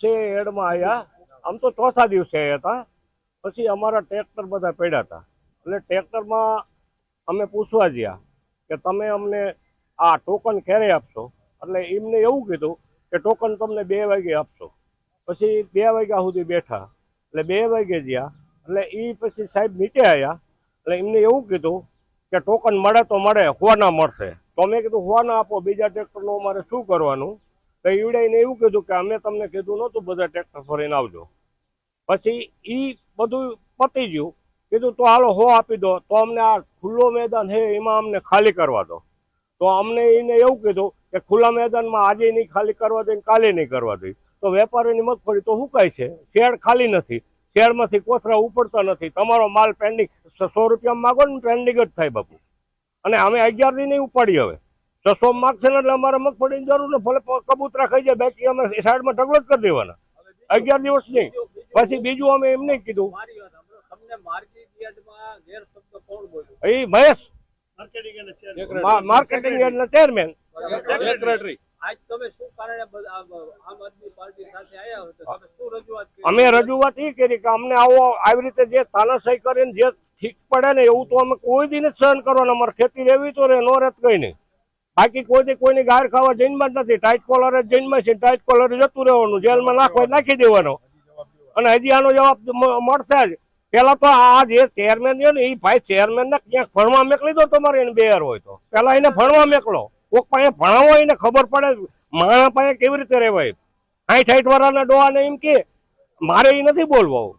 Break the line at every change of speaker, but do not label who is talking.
દિવસે એડમાં આવ્યા આમ તો ચોથા દિવસે હતા. પછી અમારા ટ્રેક્ટર બધા પડ્યા હતા. એટલે ટ્રેક્ટરમાં અમે પૂછવા ગયા કે તમે અમને આ ટોકન ક્યારે આપશો? એટલે એમને એવું કીધું કે ટોકન તમને બે વાગે આપશો. પછી બે વાગ્યા સુધી બેઠા. એટલે બે વાગે ગયા એટલે એ પછી સાહેબ નીચે આવ્યા એટલે એમને એવું કીધું કે ટોકન મળે તો મળે હોવાના મળશે. તો અમે કીધું હોવાના આપો, બીજા ટ્રેક્ટરનું અમારે શું કરવાનું? તો ઈવડાઈને એવું કીધું કે અમે તમને કીધું નહોતું, બધા ટ્રેક્ટર ફરીને આવજો. પછી એ બધું પતી ગયું. કીધું, તો હાલો, હો, આપી દો. તો અમને આ ખુલ્લો મેદાન હે એમાં અમને ખાલી કરવા દો. તો અમને એને એવું કીધું કે ખુલ્લા મેદાનમાં આજે નહીં ખાલી કરવા દે કાલે નહીં કરવા દે. તો વેપારીની મગફળી તો હુકાય છે. શેડ ખાલી નથી. શેડમાંથી કોથરા ઉપડતા નથી. તમારો માલ પેન્ડિંગ સો રૂપિયામાં માગો ને પેન્ડિંગ જ થાય બાપુ. અને અમે અગિયાર દિન નહીં ઉપાડી હવે. છસો માગશે ને એટલે અમારે મગફળીની જરૂર ને ભલે કબૂતરા ખાઈ જાય બાકી અમે સાઈડમાં ઢગલો જ કરી દેવાના. અગિયાર દિવસ નહીં. પછી બીજું અમે એમ નહીં કીધું. એ મહેશ. માર્કેટિંગ યાર્ડના ચેરમેન
સેક્રેટરી આજ તમે શું કારણે બધા આમ આમ આદમી પાર્ટી સાથે આવ્યા હો તો તમે શું રજૂઆત કરી?
અમે રજૂઆત એ કરી કે અમને આવો આવી રીતે જે તાનાશાહી કરીને જે ઠીક પડે ને એવું તો અમે કોઈ દિન જ સહન કરવાનું. અમારે ખેતી રહેવી તો રે નો રેત કઈ નહીં. બાકી કોઈ કોઈની ગાર ખાવા જઈનમાં જ નથી. ટાઈટ કોલર જ જઈનમાં છે ટાઈટ કોલર જતું રહેવાનું. જેલમાં નાખવા નાખી દેવાનો. અને હજી આનો જવાબ મળશે જ. પેલા તો આ જે ચેરમેન છે ને એ ભાઈ ચેરમેન ને ક્યાંક ભણવા મેકલી દો તમારે એને બેર હોય તો. પેલા એને ભણવા મેકલો. કોક પાસે ભણાવો એને ખબર પડે માણા પાસે કેવી રીતે રહેવાય? સાઠ સાઠ વાળાના ડોહાને એમ કે, મારે એ નથી બોલવું.